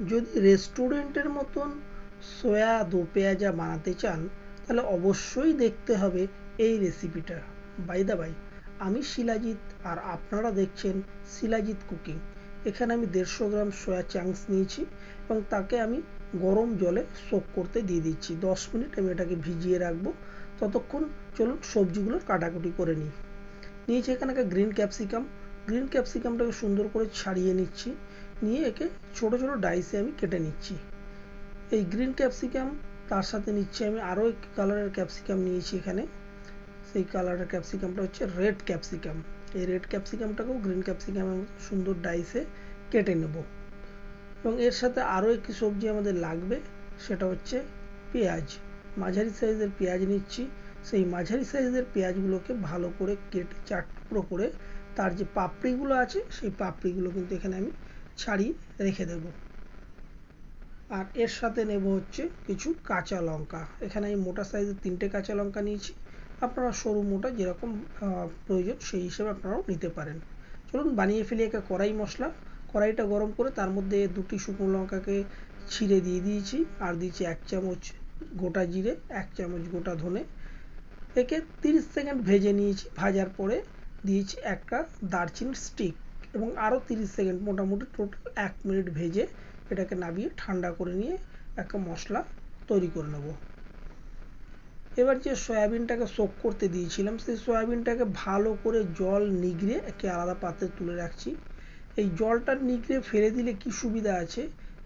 যদি রেস্টুরেন্টের মতন সয়া দো পেঁয়াজা বানাতে চান, তাহলে অবশ্যই দেখতে হবে এই রেসিপিটা। বাই দা বাই আমি শিলাজিৎ আর আপনারা দেখছেন শিলাজিৎ কুকিং। এখানে আমি দেড়শো গ্রাম সয়া চাংস নিয়েছি এবং তাকে আমি গরম জলে সোক করতে দিয়ে দিচ্ছি। দশ মিনিট আমি এটাকে ভিজিয়ে রাখব। ততক্ষণ চলুন সবজিগুলো কাটাকুটি করে নিই। নিয়েছি এখানে একটা গ্রিন ক্যাপসিকাম। গ্রিন ক্যাপসিকামটাকে সুন্দর করে ছাড়িয়ে নিচ্ছি। নিয়ে একে ছোট ছোট ডাইসে আমি কেটে নিচ্ছি। এই গ্রিন ক্যাপসিকাম তার সাথে নিচ্ছি আমি আরও একটি কালারের ক্যাপসিকাম নিয়েছি এখানে। সেই কালারের ক্যাপসিকামটা হচ্ছে রেড ক্যাপসিকাম এই রেড ক্যাপসিকামটাকেও গ্রিন ক্যাপসিকামের সুন্দর ডাইসে কেটে নেব। এবং এর সাথে আরও একটি সবজি আমাদের লাগবে, সেটা হচ্ছে পেঁয়াজ। মাঝারি সাইজের পেঁয়াজ নিচ্ছি। সেই মাঝারি সাইজের পেঁয়াজগুলোকে ভালো করে কেটে চার টুকরো করে তার যে পাপড়িগুলো আছে, সেই পাপড়িগুলো কিন্তু এখানে আমি ছাড়িয়ে রেখে দেব। আর এর সাথে নেব হচ্ছে কিছু কাঁচা লঙ্কা। এখানে আমি মোটা সাইজের তিনটে কাঁচা লঙ্কা নিয়েছি। আপনারা সরু মোটা যেরকম প্রয়োজন সেই হিসেবে আপনারাও নিতে পারেন। চলুন বানিয়ে ফেলি একটা কড়াই মশলা। কড়াইটা গরম করে তার মধ্যে দুটি শুকনো লঙ্কাকে ছিঁড়ে দিয়ে দিয়েছি। আর দিয়েছি এক চামচ গোটা জিরে, এক চামচ গোটা ধনে। একে তিরিশ সেকেন্ড ভেজে নিয়েছি। ভাজার পরে দিয়েছি একটা দারচিনির স্টিক এবং আরও তিরিশ সেকেন্ড মোটামুটি টোটাল এক মিনিট ভেজে এটাকে নাবিয়ে ঠান্ডা করে নিয়ে একটা মশলা তৈরি করে নেব। এবার যে সয়াবিনটাকে সোক করতে দিয়েছিলাম, সেই সয়াবিনটাকে ভালো করে জল নিগড়ে একে আলাদা পাত্রে তুলে রাখছি। এই জলটা নিগড়ে ফেলে দিলে কি সুবিধা আছে?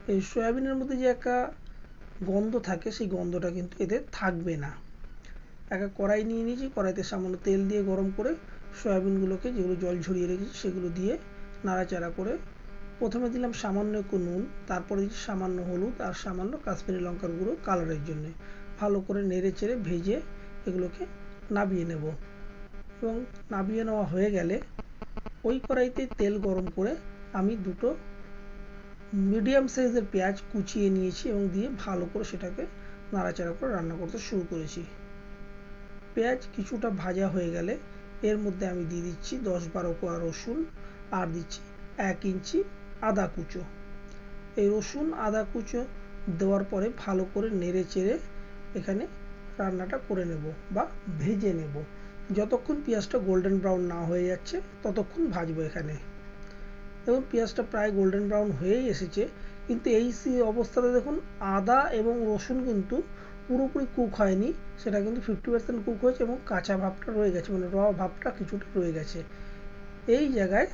এই সয়াবিনের মধ্যে যে একটা গন্ধ থাকে, সেই গন্ধটা কিন্তু এতে থাকবে না। একটা কড়াই নিয়ে নিয়েছি, কড়াইতে সামান্য তেল দিয়ে গরম করে সয়াবিনগুলোকে যেগুলো জল ঝরিয়ে রেখেছি, সেগুলো দিয়ে নাড়াচাড়া করে প্রথমে দিলাম সামান্য একটু নুন, তারপরে সামান্য হলুদ আর সামান্য কাশ্মীরি লঙ্কার গুঁড়ো কালারের জন্য। ভালো করে নেড়ে চেড়ে ভেজে এগুলোকে নাবিয়ে নেব। এবং নাবিয়ে নেওয়া হয়ে গেলে ওই কড়াইতে তেল গরম করে আমি দুটো মিডিয়াম সাইজের পেঁয়াজ কুচিয়ে নিয়েছি এবং দিয়ে ভালো করে সেটাকে নাড়াচাড়া করে রান্না করতে শুরু করেছি। পেঁয়াজ কিছুটা ভাজা হয়ে গেলে এর মধ্যে আমি দিয়ে দিচ্ছি দশ বারো কোয়া রসুন আর দিচ্ছি এক ইঞ্চি আদা কুচো। এই রসুন, আদা কুচো দেওয়ার পরে ভালো করে নেড়ে চেড়ে এখানে রান্নাটা করে নেব বা ভেজে নেব। যতক্ষণ পেঁয়াজটা গোল্ডেন ব্রাউন না হয়ে যাচ্ছে, ততক্ষণ ভাজবো এখানে। এবং পেঁয়াজটা প্রায় গোল্ডেন ব্রাউন হয়েই এসেছে, কিন্তু এই অবস্থাতে দেখুন, আদা এবং রসুন কিন্তু পুরোপুরি কুক হয়নি। সেটা কিন্তু ফিফটি পার্সেন্ট কুক হয়েছে এবং কাঁচা ভাবটা রয়ে গেছে মানে র ভাবটা কিছুটা রয়ে গেছে। এই জায়গায়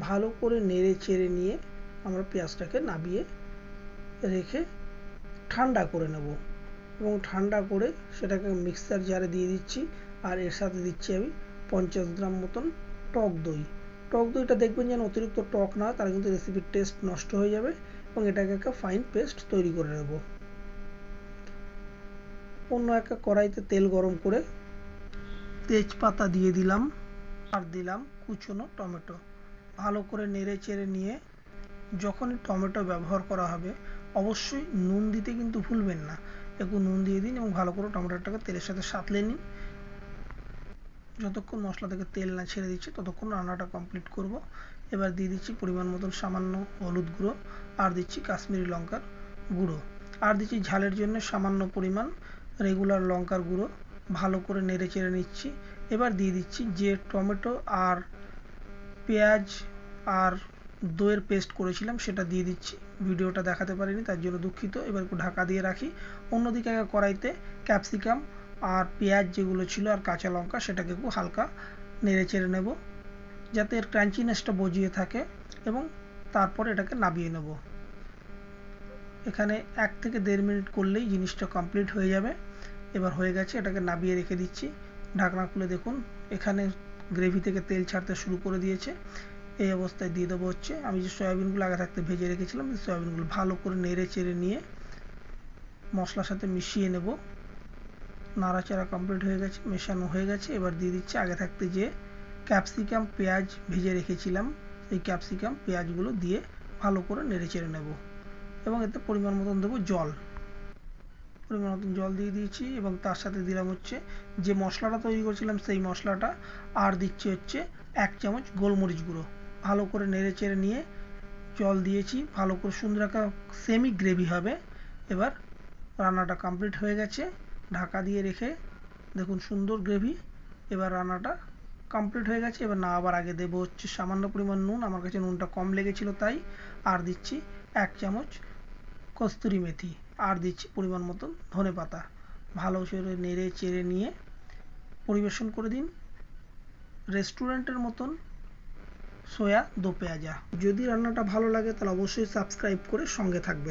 ভালো করে নেড়ে চেড়ে নিয়ে আমরা পেঁয়াজটাকে নাবিয়ে রেখে ঠান্ডা করে নেব। এবং ঠান্ডা করে সেটাকে মিক্সার জারে দিয়ে দিচ্ছি। আর এর সাথে দিচ্ছি আমি পঞ্চাশ গ্রাম মতন টক দই। টক দইটা দেখবেন যেন অতিরিক্ত টক না তার কিন্তু রেসিপির টেস্ট নষ্ট হয়ে যাবে এবং এটাকে একটা ফাইন পেস্ট তৈরি করে নেব। অন্য একটা কড়াইতে তেল গরম করে তেজপাতা দিয়ে দিলাম, আর দিলাম কুচনো টমেটো। ভালো করে নেড়ে চেড়ে নিয়ে যখনই টমেটো ব্যবহার করা হবে, অবশ্যই নুন দিতে কিন্তু ভুলবেন না। একটু নুন দিয়ে দিন এবং ভালো করে টমেটোটাকে তেলের সাথে সাঁতলে নিন। যতক্ষণ মশলা থেকে তেল না ছেড়ে দিচ্ছে, ততক্ষণ রান্নাটা কমপ্লিট করব। এবার দিয়ে দিচ্ছি পরিমাণ মতন সামান্য হলুদ গুঁড়ো, আর দিচ্ছি কাশ্মীরি লঙ্কার গুঁড়ো। আর দিচ্ছি ঝালের জন্য সামান্য পরিমাণ রেগুলার লঙ্কার গুঁড়ো। ভালো করে নেড়ে চেড়ে নিচ্ছি। এবার দিয়ে দিচ্ছি যে টমেটো আর পেঁয়াজ আর দইয়ের পেস্ট করেছিলাম, সেটা দিয়ে দিচ্ছি। ভিডিওটা দেখাতে পারিনি, তার জন্য দুঃখিত। এবার একটু ঢাকা দিয়ে রাখি। অন্যদিকে কড়াইতে ক্যাপসিকাম আর পেঁয়াজ যেগুলো ছিল আর কাঁচা লঙ্কা, সেটাকে একটু হালকা নেড়ে চেড়ে নেব, যাতে এর ক্রাঞ্চিনেসটা বজিয়ে থাকে এবং তারপর এটাকে নাবিয়ে নেব। এখানে এক থেকে দেড় মিনিট করলেই জিনিসটা কমপ্লিট হয়ে যাবে। এবার হয়ে গেছে, এটাকে নাবিয়ে রেখে দিচ্ছি। ঢাকনা খুলে দেখুন, এখানে গ্রেভি থেকে তেল ছাড়তে শুরু করে দিয়েছে। এই অবস্থায় দিয়ে দেবো হচ্ছে, আমি যে সয়াবিনগুলো আগে থাকতে ভেজে রেখেছিলাম সয়াবিনগুলো ভালো করে নেড়ে চেড়ে নিয়ে মশলার সাথে মিশিয়ে নেব। নাড়াচাড়া কমপ্লিট হয়ে গেছে, মেশানো হয়ে গেছে। এবার দিয়ে দিচ্ছি আগে থাকতে যে ক্যাপসিকাম পেঁয়াজ ভেজে রেখেছিলাম এই ক্যাপসিকাম পেঁয়াজগুলো দিয়ে ভালো করে নেড়ে চেড়ে নেব। এবং এতে পরিমাণ মতন দেবো জল। পরিমাণ মতন জল দিয়ে দিয়েছি এবং তার সাথে দিলাম হচ্ছে যে মশলাটা তৈরি করেছিলাম সেই মশলাটা, আর দিচ্ছি হচ্ছে এক চামচ গোলমরিচ গুঁড়ো। ভালো করে নেড়ে চেড়ে নিয়ে জল দিয়েছি, ভালো করে সুন্দর একটা সেমি গ্রেভি হবে। এবার রান্নাটা কমপ্লিট হয়ে গেছে। ঢাকা দিয়ে রেখে দেখুন সুন্দর গ্রেভি এবার রান্নাটা কমপ্লিট হয়ে গেছে। এবার না আবার আগে দেবো হচ্ছে সামান্য পরিমাণ নুন। আমার কাছে নুনটা কম লেগেছিল তাই। আর দিচ্ছি এক চামচ কস্তুরি মেথি। আর দিচ্ছি পরিমাণ মতন ধনে পাতা ভালো করে নেড়ে চেড়ে নিয়ে পরিবেশন করে দিন। রেস্টুরেন্টের মতন সোয়া দো পেঁয়াজা। যদি রান্নাটা ভালো লাগে তাহলে অবশ্যই সাবস্ক্রাইব করে সঙ্গে থাকবে